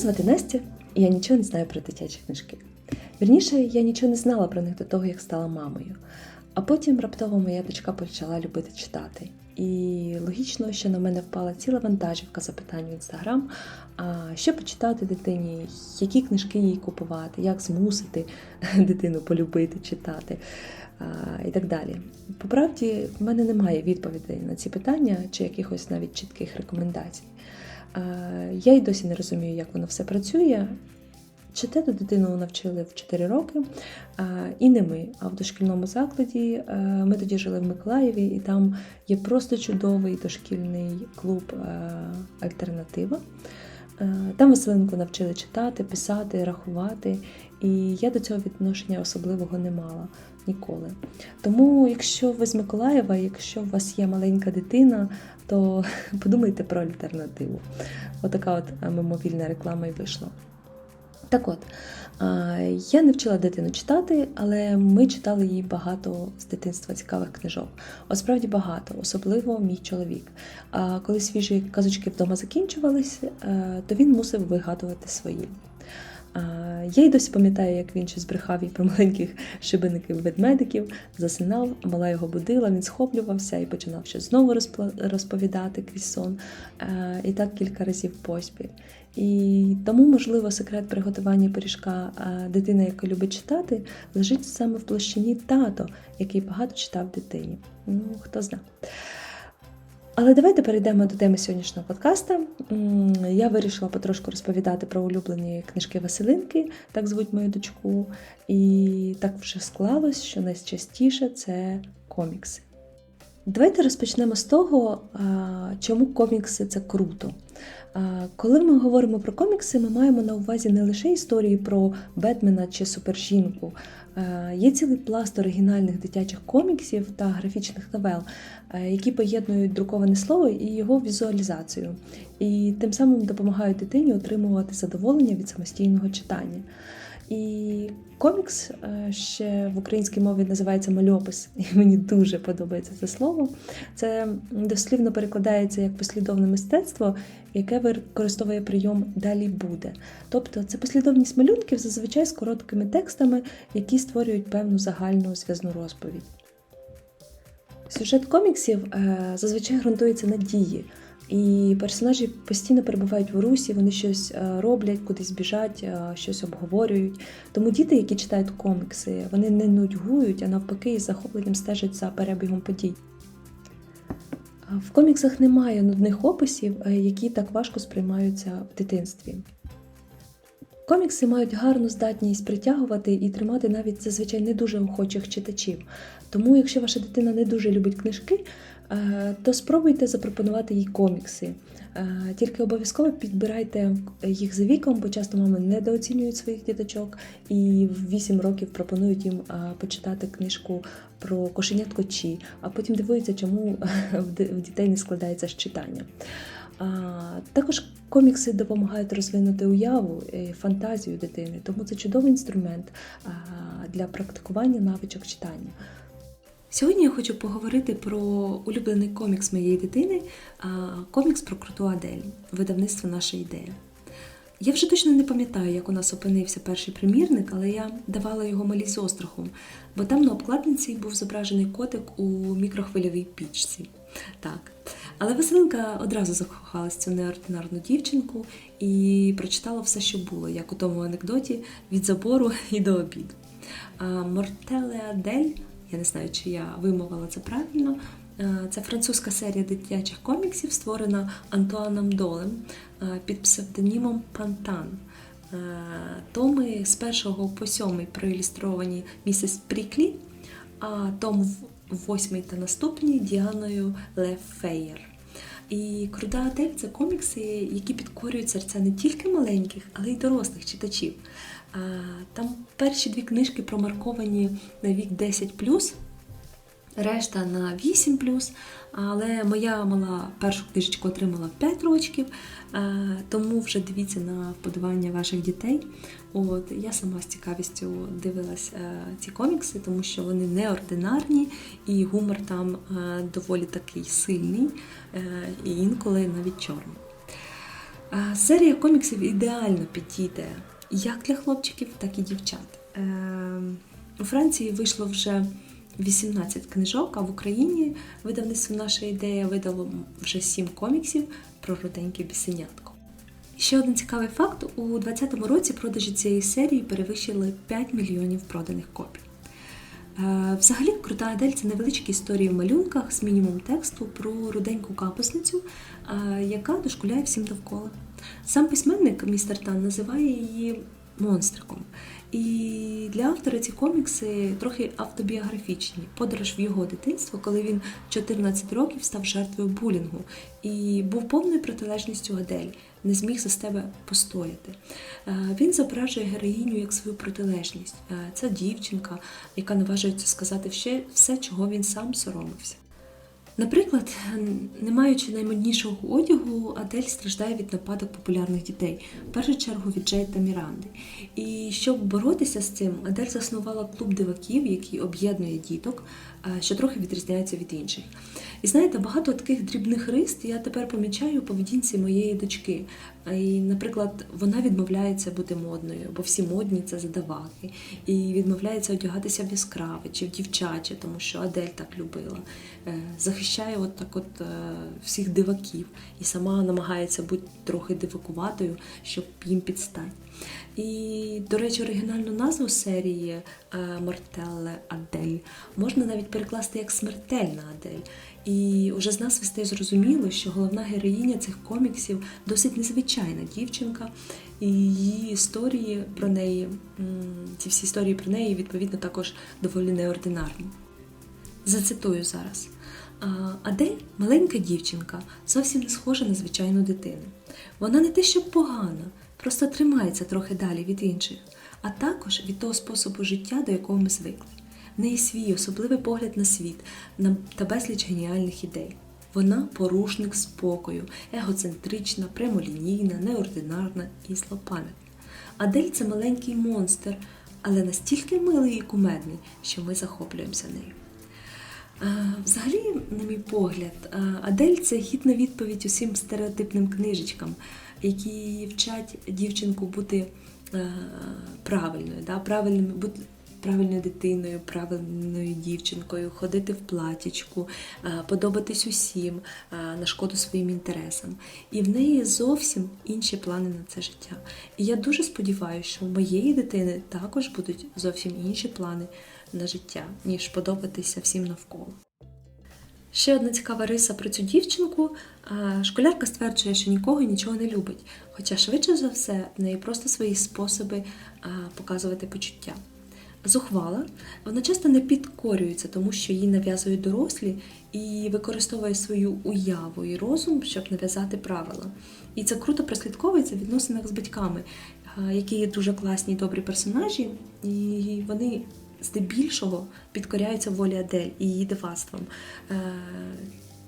звати Настя, і я нічого не знаю про дитячі книжки. Вірніше, я нічого не знала про них до того, як стала мамою. А потім раптово моя дочка почала любити читати. І логічно, що на мене впала ціла вантажівка запитань в інстаграм. Що почитати дитині, які книжки їй купувати, як змусити дитину полюбити читати і так далі. По правді, в мене немає відповідей на ці питання чи якихось навіть чітких рекомендацій. А, Я й досі не розумію, як воно все працює. Читати дитину навчили в 4 роки, і не ми, а в дошкільному закладі. Ми тоді жили в Миколаєві, і там є просто чудовий дошкільний клуб Альтернатива. Е, Там веселинку навчили читати, писати, рахувати, і я до цього відношення особливого не мала ніколи. Тому, якщо ви з Миколаєва, якщо у вас є маленька дитина, то подумайте про альтернативу. Отака от е, мимовільна реклама і вийшла. Так от, я не вчила дитину читати, але ми читали їй багато з дитинства цікавих книжок. От справді багато, особливо мій чоловік. А коли свіжі казочки вдома закінчувались, е, то він мусив вигадувати свої. Я й досі пам'ятаю, як він ще збрехав їй про маленьких шибеників-ведмедиків, засинав, мала його будила, він схоплювався і починав ще знову розповідати крізь сон. І так кілька разів поспіль. І тому, можливо, секрет приготування пиріжка дитини, яка любить читати, лежить саме в площині тато, який багато читав дитині. Ну, хто зна. Але давайте перейдемо до теми сьогоднішнього подкаста. Я вирішила потрошку розповідати про улюблені книжки Василинки, так звуть мою дочку. І так вже склалось, що найчастіше це комікси. Давайте розпочнемо з того, чому комікси це круто. Коли ми говоримо про комікси, ми маємо на увазі не лише історії про Бетмена чи Супержінку. Е, Є цілий пласт оригінальних дитячих коміксів та графічних новел, е, які поєднують друковане слово і його візуалізацію, і тим самим допомагають дитині отримувати задоволення від самостійного читання. І комікс е, ще в українській мові називається мальопис, і мені дуже подобається це слово. Це дослівно перекладається як послідовне мистецтво, яке використовує прийом далі буде. Тобто це послідовність малюнків зазвичай з короткими текстами, які створюють певну загальну зв'язну розповідь. Сюжет коміксів е, зазвичай ґрунтується на дії. І персонажі постійно перебувають в русі, вони щось е, роблять, кудись біжать, е, щось обговорюють. Тому діти, які читають комікси, вони не нудьгують, а навпаки, із захопленням стежать за перебігом подій. В коміксах немає нудних описів, е, які так важко сприймаються в дитинстві. Комікси мають гарну здатність притягувати і тримати навіть зазвичай не дуже охочих читачів. Тому, якщо ваша дитина не дуже любить книжки, е, то спробуйте запропонувати їй комікси. Е, Тільки обов'язково підбирайте їх за віком, бо часто мами недооцінюють своїх діточок і в 8 років пропонують їм е, почитати книжку про кошенятко Чі, а потім дивуються, чому в дітей не складається з читання. Також комікси допомагають розвинути уяву і фантазію дитини, тому це чудовий інструмент для практикування навичок читання. Сьогодні я хочу поговорити про улюблений комікс моєї дитини, комікс про круту Адель, видавництво наша ідея. Я вже точно не пам'ятаю, як у нас опинився перший примірник, але я давала його малі з острахом, бо там на обкладинці був зображений котик у мікрохвильовій пічці. Так. Але Василинка одразу закохалась цю неординарну дівчинку і прочитала все, що було, як у тому анекдоті від забору і до обіду. Мортеле Адель, я не знаю, чи я вимовила це правильно. е, Це французька серія дитячих коміксів, створена Антуаном Долем е, під псевдонімом Пантан. Е, Томи з першого по сьомий проілюстровані місіс Пріклі, а том восьмий та наступні Діаною Лефеєр. І Круда Адель це комікси, які підкорюють серця не тільки маленьких, але й дорослих читачів. Там перші дві книжки промарковані на вік 10 решта на 8 але моя мала першу книжечку отримала в 5 років, тому вже дивіться на вподобання ваших дітей. От я сама з цікавістю дивилась е, ці комікси, тому що вони неординарні, і гумор там е, доволі такий сильний, е, і інколи навіть чорний. Серія коміксів ідеально підійде як для хлопчиків, так і дівчат. Е, У Франції вийшло вже 18 книжок, а в Україні видавництво наша ідея видало вже 7 коміксів про руденьке бісенятко. Ще один цікавий факт: у 2020 році продажі цієї серії перевищили 5 мільйонів проданих копій. Е, Взагалі, крута Адель це невеличкі історії в малюнках з мінімум тексту про руденьку капусницю, е, яка дошкуляє всім довкола. Сам письменник містер Тан називає її монстриком. І для автора ці комікси трохи автобіографічні. Подорож в його дитинство, коли він 14 років став жертвою булінгу і був повною протилежністю Адель, не зміг за себе постояти. Е, Він зображує героїню як свою протилежність. Е, Це дівчинка, яка наважується сказати все, все, чого він сам соромився. Наприклад, не маючи наймоднішого одягу, Адель страждає від нападок популярних дітей, в першу чергу від Джей та Міранди. І щоб боротися з цим, Адель заснувала клуб диваків, який об'єднує діток, е, що трохи відрізняється від інших. І знаєте, багато таких дрібних рис я тепер помічаю у поведінці моєї дочки. Е, І, наприклад, вона відмовляється бути модною, бо всі модні це задаваки, і відмовляється одягатися в яскраве чи в дівчаче, тому що Адель так любила. Е, Захищає от так от е, всіх диваків і сама намагається бути трохи дивакуватою, щоб їм підстати. І, до речі, оригінальну назву серії е, Мортелле Адель можна навіть перекласти як смертельна Адель. І вже з назви стає зрозуміло, що головна героїня цих коміксів досить незвичайна дівчинка, і її історії про неї, ці всі історії про неї, відповідно, також доволі неординарні. Зацитую зараз. Адель маленька дівчинка, зовсім не схожа на звичайну дитину. Вона не те, щоб погана, просто тримається трохи далі від інших, а також від того способу життя, до якого ми звикли. В неї свій особливий погляд на світ та безліч геніальних ідей. Вона порушник спокою, егоцентрична, прямолінійна, неординарна і злопам'ятна. Адель це маленький монстр, але настільки милий і кумедний, що ми захоплюємося нею. Взагалі, на мій погляд, е, Адель це гідна відповідь усім стереотипним книжечкам, які вчать дівчинку бути е, правильною, да? правильним, бути правильною дитиною, правильною дівчинкою, ходити в платічку, е, подобатись усім, на шкоду своїм інтересам. І в неї зовсім інші плани на це життя. І я дуже сподіваюся, що у моєї дитини також будуть зовсім інші плани на життя, ніж подобатися всім навколо. Ще одна цікава риса про цю дівчинку. Школярка стверджує, що нікого і нічого не любить, хоча швидше за все в неї просто свої способи показувати почуття. Зухвала, вона часто не підкорюється, тому що їй нав'язують дорослі і використовує свою уяву і розум, щоб нав'язати правила. І це круто прослідковується в відносинах з батьками, які є дуже класні добрі персонажі, і вони здебільшого підкоряються волі Адель і її дивацтвам. Е,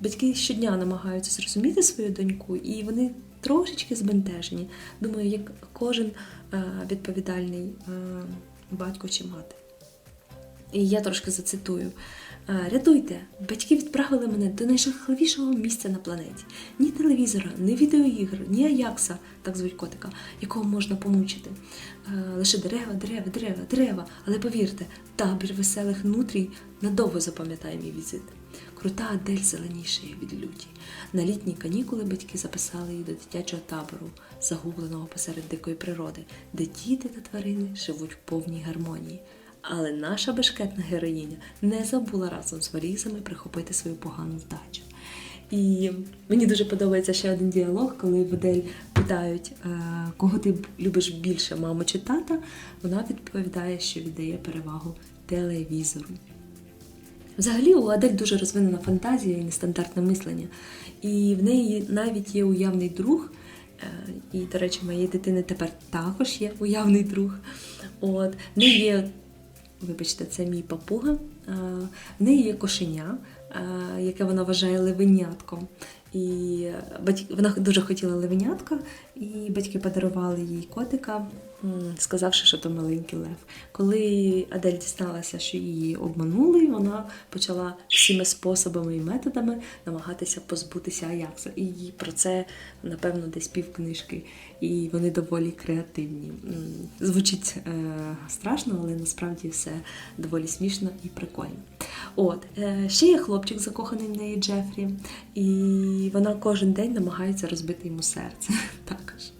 Батьки щодня намагаються зрозуміти свою доньку, і вони трошечки збентежені. Думаю, як кожен е, відповідальний е, батько чи мати. І я трошки зацитую. Е, Рятуйте, батьки відправили мене до найжахливішого місця на планеті. Ні телевізора, ні відеоігр, ні Аякса, так звуть котика, якого можна помучити. Е, Лише дерева, дерева, дерева, дерева. Але повірте, табір веселих нутрій надовго запам'ятає мій візит. Крута Адель зеленішає від люті. На літні канікули батьки записали її до дитячого табору, загубленого посеред дикої природи, де діти та тварини живуть в повній гармонії. Але наша бешкетна героїня не забула разом з валізами прихопити свою погану вдачу. І мені дуже подобається ще один діалог, коли в Адель питають, е, кого ти любиш більше, маму чи тата. Вона відповідає, що віддає перевагу телевізору. Взагалі у Адель дуже розвинена фантазія і нестандартне мислення. І в неї навіть є уявний друг. Е, І, до речі, моєї дитини тепер також є уявний друг. От, в неї є, вибачте, це мій папуга. Е, В неї є кошеня, е, яке вона вважає левенятком. І батьки, вона дуже хотіла левенятка, і батьки подарували їй котика, сказавши, що то маленький лев. Коли Адель дізналася, що її обманули, вона почала всіми способами і методами намагатися позбутися Аякса. І про це, напевно, десь пів книжки. І вони доволі креативні. Звучить е, страшно, але насправді все доволі смішно і прикольно. От е, ще є хлопчик закоханий в неї Джефрі, і вона кожен день намагається розбити йому серце. Також.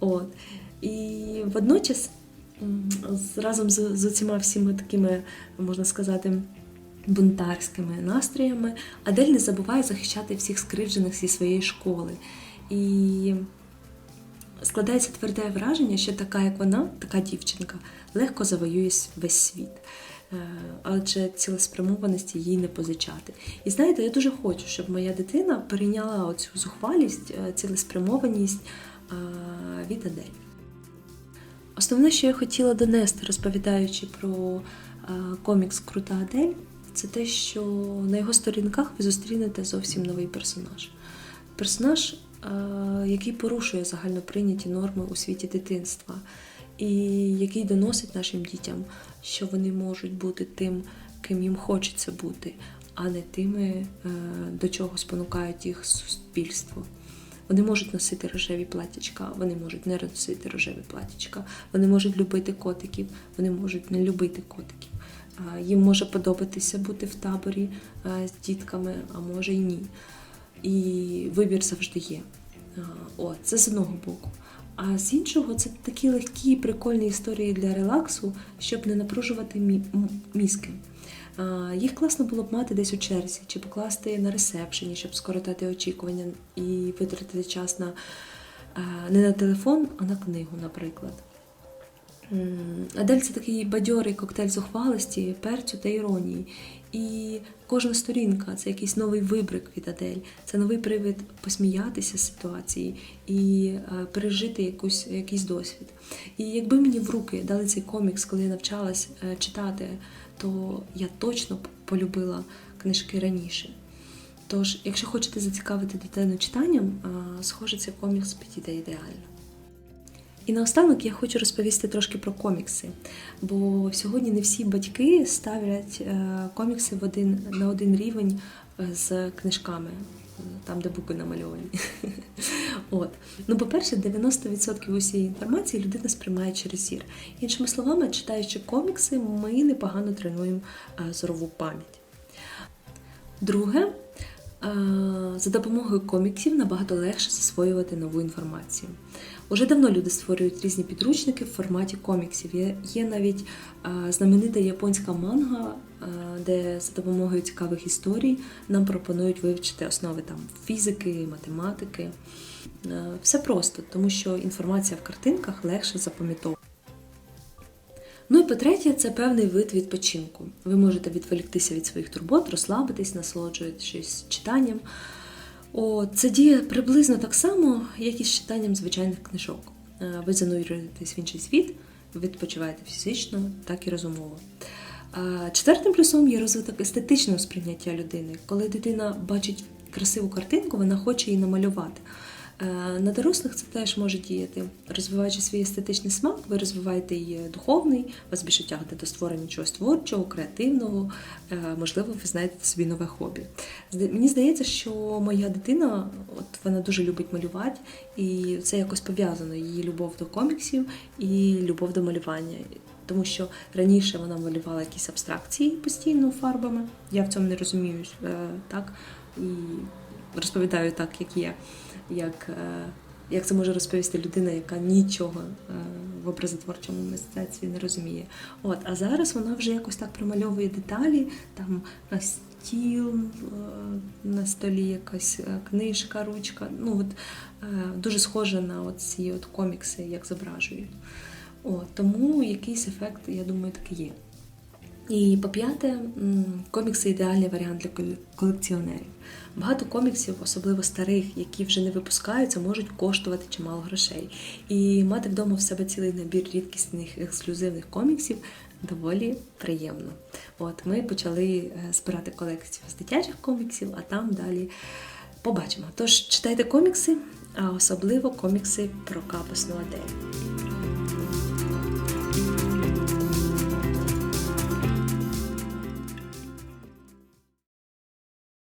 От. І водночас, разом з, з оціма всіма такими, можна сказати, бунтарськими настроями, Адель не забуває захищати всіх скривджених зі своєї школи. І складається тверде враження, що така, як вона, така дівчинка, легко завоює весь світ. Е, Адже цілеспрямованості їй не позичати. І знаєте, я дуже хочу, щоб моя дитина перейняла оцю зухвалість, е, цілеспрямованість е, від Адель. Основне, що я хотіла донести, розповідаючи про комікс Крута Адель, це те, що на його сторінках ви зустрінете зовсім новий персонаж. Персонаж, який порушує загально прийняті норми у світі дитинства, і який доносить нашим дітям, що вони можуть бути тим, ким їм хочеться бути, а не тими, е, до чого спонукають їх суспільство. Вони можуть носити рожеві платічка, вони можуть не носити рожеві платічка, вони можуть любити котиків, вони можуть не любити котиків. Їм може подобатися бути в таборі е, з дітками, а може й ні. І вибір завжди є. О, це з одного боку. А з іншого, це такі легкі, прикольні історії для релаксу, щоб не напружувати мі- мізки. Їх класно було б мати десь у черзі, чи покласти на ресепшені, щоб скоротати очікування і витратити час на не на телефон, а на книгу, наприклад. Адель це такий бадьорий коктейль зухвалості, перцю та іронії. І кожна сторінка це якийсь новий вибрик від Адель, це новий привід посміятися з ситуації і е, пережити якусь, якийсь досвід. І якби мені в руки дали цей комікс, коли я навчалась е, читати, то я точно полюбила книжки раніше. Тож, якщо хочете зацікавити дитину читанням, е, схоже, цей комікс підійде ідеально. І наостанок я хочу розповісти трошки про комікси, бо сьогодні не всі батьки ставлять е, комікси в один, на один рівень е, з книжками, там, де букви намальовані. От. Ну, по-перше, 90% усієї інформації людина сприймає через зір. Іншими словами, читаючи комікси, ми непогано тренуємо е, зорову пам'ять. Друге, за допомогою коміксів набагато легше засвоювати нову інформацію. Уже давно люди створюють різні підручники в форматі коміксів. Є, є навіть е, знаменита японська манга, е, де за допомогою цікавих історій нам пропонують вивчити основи там фізики, математики. Е, Все просто, тому що інформація в картинках легше запам'ятовувати. Ну і по-третє, це певний вид відпочинку. Ви можете відволіктися від своїх турбот, розслабитись, насолоджуючись читанням. О, це діє приблизно так само, як і з читанням звичайних книжок. Е, Ви занурюєтесь в інший світ, відпочиваєте фізично, так і розумово. Четвертим плюсом є розвиток естетичного сприйняття людини. Коли дитина бачить красиву картинку, вона хоче її намалювати. Е, На дорослих це теж може діяти. Розвиваючи свій естетичний смак, ви розвиваєте її духовний, вас більше тягнете до створення чогось творчого, креативного, е, можливо, ви знайдете собі нове хобі. Мені здається, що моя дитина, от вона дуже любить малювати, і це якось пов'язано її любов до коміксів і любов до малювання. Тому що раніше вона малювала якісь абстракції постійно фарбами. Я в цьому не розумію, е, так і розповідаю так, як є, як, е, як це може розповісти людина, яка нічого е, в образотворчому мистецтві не розуміє. От, а зараз вона вже якось так промальовує деталі, там на стіл, е, на столі якась книжка, ручка. Ну, от, дуже схоже на ці от комікси, як зображують. О, тому якийсь ефект, я думаю, таки є. І по-п'яте, комікси ідеальний варіант для колекціонерів. Багато коміксів, особливо старих, які вже не випускаються, можуть коштувати чимало грошей. І мати вдома в себе цілий набір рідкісних ексклюзивних коміксів доволі приємно. От Ми почали е, збирати колекцію з дитячих коміксів, а там далі побачимо. Тож читайте комікси, а особливо комікси про капусну Адель.